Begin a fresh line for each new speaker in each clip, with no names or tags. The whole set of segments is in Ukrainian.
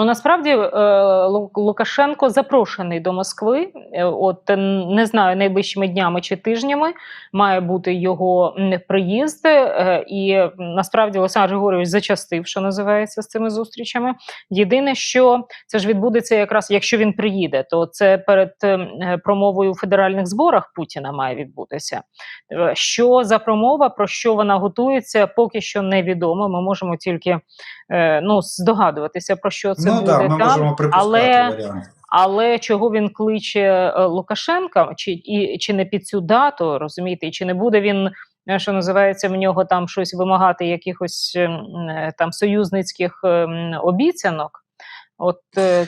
ну насправді е, Лукашенко запрошений до Москви. Е, От е, не знаю, найближчими днями чи тижнями має бути його приїзд. І насправді Олександр Григорович зачастив, що називається з цими зустрічами. Єдине, що це ж відбудеться якраз, якщо він приїде, то це перед промовою у федеральних зборах Путіна має відбутися. Що за промова, про що вона готується, поки що невідомо. Ми можемо тільки ну, здогадуватися, про що це
ну
буде
так, ми
там.
можемо припускати
але-
варіант.
Але чого він кличе е, Лукашенка, чи і чи не під цю дату, розумієте, і чи не буде він, е, що називається, в нього там щось вимагати, якихось е, там союзницьких обіцянок? От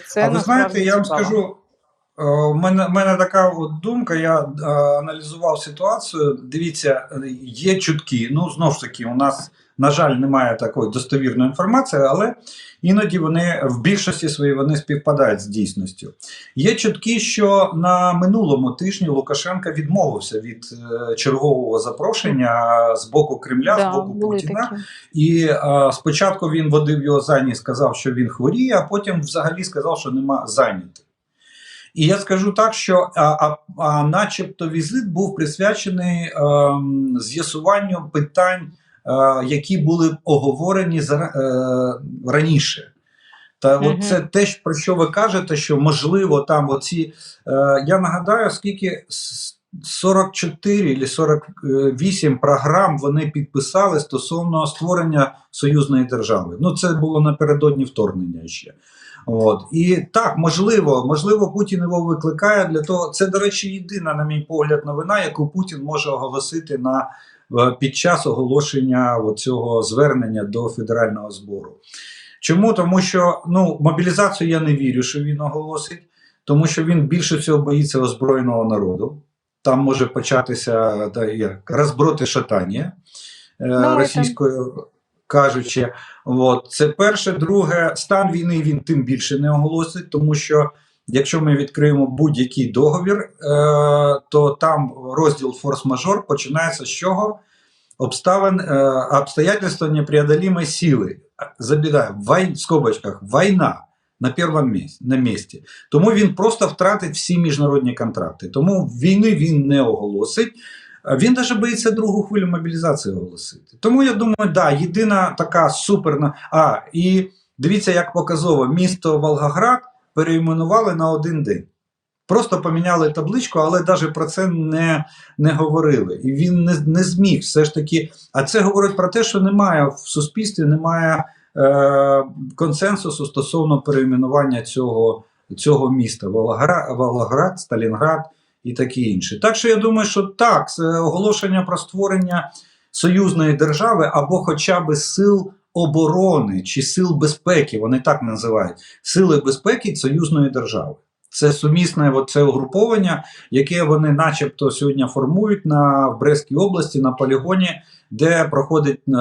це
а ви знаєте, я вам
цікаво.
скажу. У мене, мене така от думка, я аналізував ситуацію. Дивіться, є чутки. Ну, знову ж таки, у нас, на жаль, немає такої достовірної інформації, але іноді вони в більшості своїй вони співпадають з дійсністю. Є чутки, що на минулому тижні Лукашенка відмовився від е, чергового запрошення з боку Кремля, з боку Путіна.
такі.
І е, спочатку він водив його за ніс, сказав, що він хворіє, а потім взагалі сказав, що нема зайнятий. І я скажу так, що а, а, а начебто візит був присвячений ем, з'ясуванню питань, які були оговорені е, раніше. Та
Мгм.
от це те, про що ви кажете, що можливо там оці. Е, я нагадаю, скільки 44 чи 48 програм вони підписали стосовно створення союзної держави. Ну, це було напередодні вторгнення ще. От. І так, можливо, можливо, Путін його викликає для того. Це, до речі, єдина, на мій погляд, новина, яку Путін може оголосити на, е, під час оголошення цього звернення до федерального збору. Чому? Тому що ну, мобілізацію я не вірю, що він оголосить, тому що він більше всього боїться озброєного народу. Там може початися да, як, розброти шатання е,
Думаєте?
російською кажучи. От. Це перше. Друге, стан війни він тим більше не оголосить, тому що якщо ми відкриємо будь-який договір, е, то там розділ форс-мажор починається з чого? Обставин, е, обстоятельства непреодолимой силы. Забігаю, вой, в скобочках, війна на першому на місці. Тому він просто втратить всі міжнародні контракти. Тому війни він не оголосить. Він навіть боїться другу хвилю мобілізації оголосити. Тому я думаю, да, єдина така суперна. А, і дивіться, як показово, місто Волгоград перейменували на один день. Просто поміняли табличку, але навіть про це не, не говорили. І він не, не зміг все ж таки. А це говорить про те, що немає в суспільстві, немає е, консенсусу стосовно перейменування цього, цього міста Волгоград, Волгоград, Сталінград і таке інше. Так що я думаю, що так, це оголошення про створення союзної держави або хоча б сил оборони чи сил безпеки, вони так називають сили безпеки союзної держави. Це сумісне от це угруповання, яке вони, начебто, сьогодні формують на в Брестській області на полігоні, де проходить е,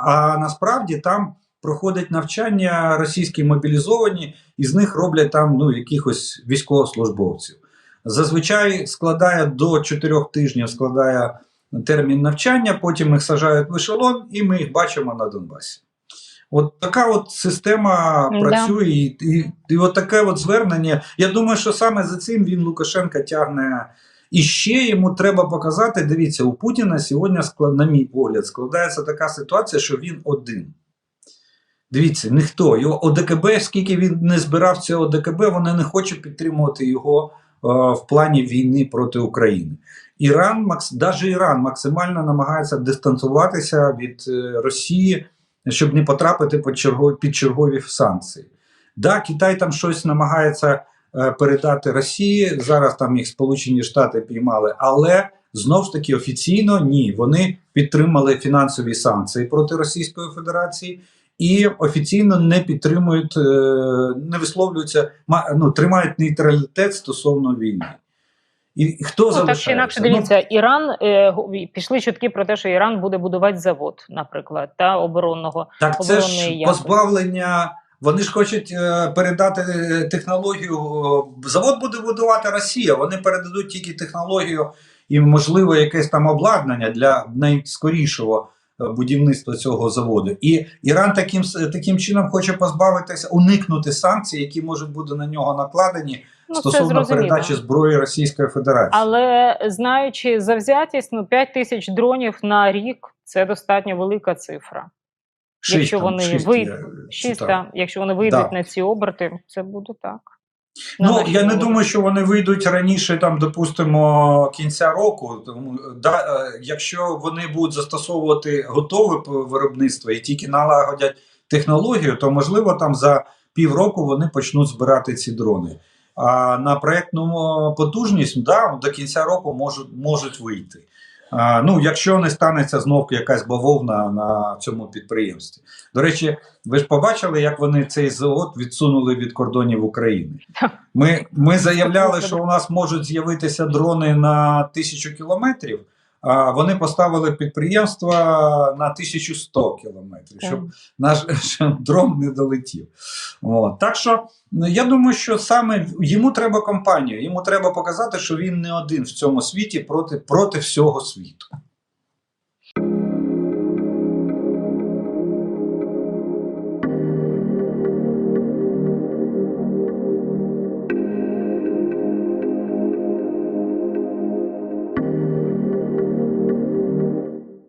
а насправді там проходить навчання російські мобілізовані, і з них роблять там ну якихось військовослужбовців. Зазвичай складає до 4 тижнів складає термін навчання, потім їх сажають в ешелон, і ми їх бачимо на Донбасі. От така от система
Да.
працює, і, і, і от таке от звернення. Я думаю, що саме за цим він Лукашенка тягне. І ще йому треба показати: дивіться, у Путіна сьогодні, на мій погляд, складається така ситуація, що він один. Дивіться, ніхто. Його ОДКБ, скільки він не збирав цього ОДКБ, вони не хочуть підтримувати його е, в плані війни проти України. Іран, навіть Іран максимально намагається дистанцюватися від е, Росії, щоб не потрапити під чергові, під чергові санкції. Да, Китай там щось намагається е, передати Росії. Зараз там їх Сполучені Штати піймали, але знов ж таки офіційно ні. Вони підтримали фінансові санкції проти Російської Федерації і офіційно не підтримують, е, не висловлюються, ну, тримають нейтралітет стосовно війни. І хто
Ну, так чи
залишається?
інакше,
Ну,
дивіться, Іран е, пішли чутки про те, що Іран буде будувати завод, наприклад, та оборонного.
Так це ж
якості.
позбавлення. Вони ж хочуть е, передати е, технологію. е, Завод буде будувати Росія. Вони передадуть тільки технологію і, можливо, якесь там обладнання для найскорішого будівництва цього заводу. І Іран таким, таким чином хоче позбавитися, уникнути санкцій, які можуть бути на нього накладені
Ну,
стосовно передачі зброї Російської Федерації.
Але знаючи завзятість, ну 5 тисяч дронів на рік це достатньо велика цифра.
Шість
якщо
там,
вони
шість
вий-
я
Шість,
читав.
та, якщо вони вийдуть
Да.
на ці оберти, це буде так.
Ну я не думаю, що вони вийдуть раніше, там, допустимо, кінця року. Тому да, е, якщо вони будуть застосовувати готове виробництво і тільки налагодять технологію, то можливо там за півроку вони почнуть збирати ці дрони. А на проєктну потужність да, до кінця року можуть, можуть вийти. Ну, якщо не станеться знов якась бавовна на цьому підприємстві. До речі, ви ж побачили, як вони цей завод відсунули від кордонів України. Ми, ми заявляли, що у нас можуть з'явитися дрони на тисячу кілометрів, вони поставили підприємство на 1100 кілометрів, щоб наш дрон не долетів. От. Так що я думаю, що саме йому треба компанію, йому треба показати, що він не один в цьому світі проти, проти всього світу.